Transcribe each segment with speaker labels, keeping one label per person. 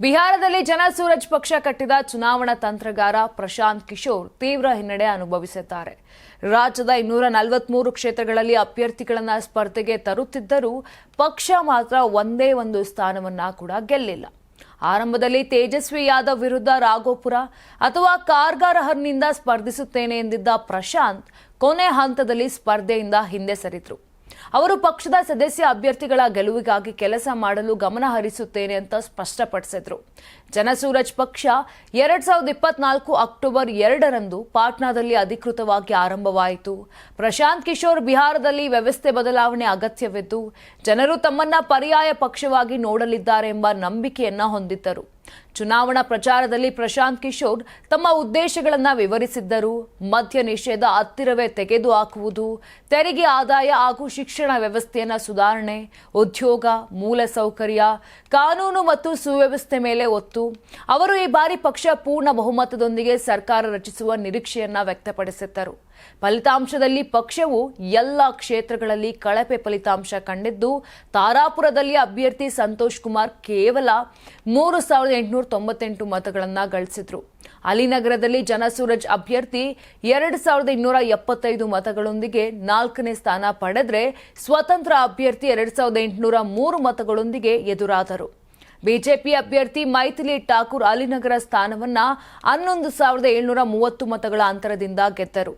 Speaker 1: ಬಿಹಾರದಲ್ಲಿ ಜನಸೂರಜ್ ಪಕ್ಷ ಕಟ್ಟಿದ ಚುನಾವಣಾ ತಂತ್ರಗಾರ ಪ್ರಶಾಂತ್ ಕಿಶೋರ್ ತೀವ್ರ ಹಿನ್ನಡೆ ಅನುಭವಿಸಿದ್ದಾರೆ. ರಾಜ್ಯದ ಇನ್ನೂರ ನಲವತ್ಮೂರು ಕ್ಷೇತ್ರಗಳಲ್ಲಿ ಅಭ್ಯರ್ಥಿಗಳನ್ನ ಸ್ಪರ್ಧೆಗೆ ತರುತ್ತಿದ್ದರೂ ಪಕ್ಷ ಮಾತ್ರ ಒಂದೇ ಒಂದು ಸ್ಥಾನವನ್ನ ಕೂಡ ಗೆಲ್ಲಿಲ್ಲ. ಆರಂಭದಲ್ಲಿ ತೇಜಸ್ವಿ ಯಾದವ್ ವಿರುದ್ಧ ರಾಘೋಪುರ ಅಥವಾ ಕಾರ್ಗಾರಹರ್ನಿಂದ ಸ್ಪರ್ಧಿಸುತ್ತೇನೆ ಎಂದಿದ್ದ ಪ್ರಶಾಂತ್ ಕೊನೆ ಹಂತದಲ್ಲಿ ಸ್ಪರ್ಧೆಯಿಂದ ಹಿಂದೆ ಸರಿದ್ರು. ಅವರು ಪಕ್ಷದ ಸದಸ್ಯ ಅಭ್ಯರ್ಥಿಗಳ ಗೆಲುವಿಗಾಗಿ ಕೆಲಸ ಮಾಡಲು ಗಮನ ಹರಿಸುತ್ತೇನೆ ಅಂತ ಸ್ಪಷ್ಟಪಡಿಸಿದ್ರು. ಜನಸೂರಜ್ ಪಕ್ಷ ಎರಡ್ ಸಾವಿರದ ಇಪ್ಪತ್ನಾಲ್ಕು ಅಕ್ಟೋಬರ್ ಎರಡರಂದು ಪಾಟ್ನಾದಲ್ಲಿ ಅಧಿಕೃತವಾಗಿ ಆರಂಭವಾಯಿತು. ಪ್ರಶಾಂತ್ ಕಿಶೋರ್ ಬಿಹಾರದಲ್ಲಿ ವ್ಯವಸ್ಥೆ ಬದಲಾವಣೆ ಅಗತ್ಯವಿದ್ದು, ಜನರು ತಮ್ಮನ್ನ ಪರ್ಯಾಯ ಪಕ್ಷವಾಗಿ ನೋಡಲಿದ್ದಾರೆ ಎಂಬ ನಂಬಿಕೆಯನ್ನ ಹೊಂದಿದ್ದರು. ಚುನಾವಣಾ ಪ್ರಚಾರದಲ್ಲಿ ಪ್ರಶಾಂತ್ ಕಿಶೋರ್ ತಮ್ಮ ಉದ್ದೇಶಗಳನ್ನು ವಿವರಿಸಿದ್ದರು. ಮದ್ಯ ನಿಷೇಧ ಹತ್ತಿರವೇ ತೆಗೆದು ಹಾಕುವುದು, ತೆರಿಗೆ ಆದಾಯ ಹಾಗೂ ಶಿಕ್ಷಣ ವ್ಯವಸ್ಥೆಯನ್ನು ಸುಧಾರಣೆ, ಉದ್ಯೋಗ ಮೂಲಸೌಕರ್ಯ ಕಾನೂನು ಮತ್ತು ಸುವ್ಯವಸ್ಥೆ ಮೇಲೆ ಒತ್ತು. ಅವರು ಈ ಬಾರಿ ಪಕ್ಷ ಪೂರ್ಣ ಬಹುಮತದೊಂದಿಗೆ ಸರ್ಕಾರ ರಚಿಸುವ ನಿರೀಕ್ಷೆಯನ್ನ ವ್ಯಕ್ತಪಡಿಸಿದ್ದರು. ಫಲಿತಾಂಶದಲ್ಲಿ ಪಕ್ಷವು ಎಲ್ಲ ಕ್ಷೇತ್ರಗಳಲ್ಲಿ ಕಳಪೆ ಫಲಿತಾಂಶ ಕಂಡಿದ್ದು, ತಾರಾಪುರದಲ್ಲಿ ಅಭ್ಯರ್ಥಿ ಸಂತೋಷ್ ಕುಮಾರ್ ಕೇವಲ ಮೂರು ಸಾವಿರದ ಎಂಟುನೂರ ತೊಂಬತ್ತೆಂಟು ಮತಗಳನ್ನು ಗಳಿಸಿದ್ರು. ಅಲಿನಗರದಲ್ಲಿ ಜನಸೂರಜ್ ಅಭ್ಯರ್ಥಿ ಎರಡು ಸಾವಿರದ ಇನ್ನೂರ ಎಪ್ಪತ್ತೈದು ಮತಗಳೊಂದಿಗೆ ನಾಲ್ಕನೇ ಸ್ಥಾನ ಪಡೆದರೆ ಸ್ವತಂತ್ರ ಅಭ್ಯರ್ಥಿ ಎರಡು ಸಾವಿರದ ಎಂಟುನೂರ ಮೂರು ಮತಗಳೊಂದಿಗೆ ಎದುರಾದರು. ಬಿಜೆಪಿ ಅಭ್ಯರ್ಥಿ ಮೈಥಿಲಿ ಠಾಕೂರ್ ಅಲಿನಗರ ಸ್ಥಾನವನ್ನ ಹನ್ನೊಂದು ಸಾವಿರದ ಏಳ್ನೂರ ಮೂವತ್ತು ಮತಗಳ ಅಂತರದಿಂದ ಗೆದ್ದರು.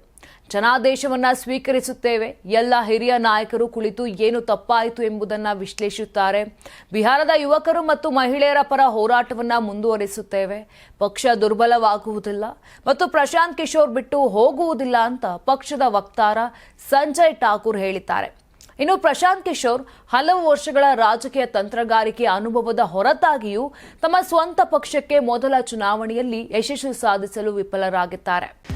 Speaker 1: ಜನಾದೇಶವನ್ನ ಸ್ವೀಕರಿಸುತ್ತೇವೆ. ಎಲ್ಲ ಹಿರಿಯ ನಾಯಕರು ಕುಳಿತು ಏನು ತಪ್ಪಾಯಿತು ಎಂಬುದನ್ನು ವಿಶ್ಲೇಷಿಸುತ್ತಾರೆ. ಬಿಹಾರದ ಯುವಕರು ಮತ್ತು ಮಹಿಳೆಯರ ಪರ ಹೋರಾಟವನ್ನು ಮುಂದುವರಿಸುತ್ತೇವೆ. ಪಕ್ಷ ದುರ್ಬಲವಾಗುವುದಿಲ್ಲ ಮತ್ತು ಪ್ರಶಾಂತ್ ಕಿಶೋರ್ ಬಿಟ್ಟು ಹೋಗುವುದಿಲ್ಲ ಅಂತ ಪಕ್ಷದ ವಕ್ತಾರ ಸಂಜಯ್ ಠಾಕೂರ್ ಹೇಳಿದ್ದಾರೆ. ಇನ್ನು ಪ್ರಶಾಂತ್ ಕಿಶೋರ್ ಹಲವು ವರ್ಷಗಳ ರಾಜಕೀಯ ತಂತ್ರಗಾರಿಕೆ ಅನುಭವದ ಹೊರತಾಗಿಯೂ ತಮ್ಮ ಸ್ವಂತ ಪಕ್ಷಕ್ಕೆ ಮೊದಲ ಚುನಾವಣೆಯಲ್ಲಿ ಯಶಸ್ಸು ಸಾಧಿಸಲು ವಿಫಲರಾಗಿದ್ದಾರೆ.